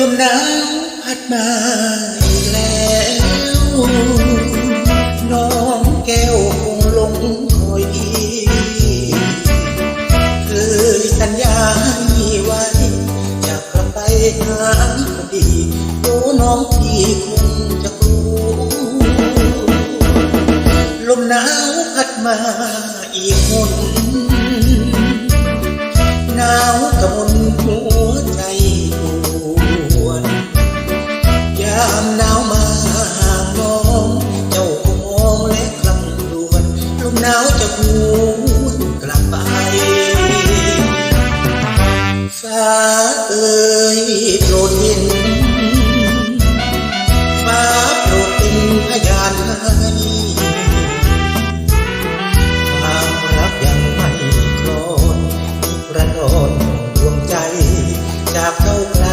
ลมหนาวพัดมาอีกแล้วน้องแก้วคงลงคอยพี่เคยสัญญาให้ไว้จะกลับไปหาคนดีรู้น้องพี่คงจะกลัวลมหนาวพัดมาอีกหนหนามหนาวมาห่างมอง เจ้าคงองและคลำดวนลมหนาวจะพูดกลับไปฟ้าเอ่ยโปรดเห็นฟ้าโปรดเป็นพยานให้ความรักยังไม่คลอนระนอนดวงใจจากเจ้าไกล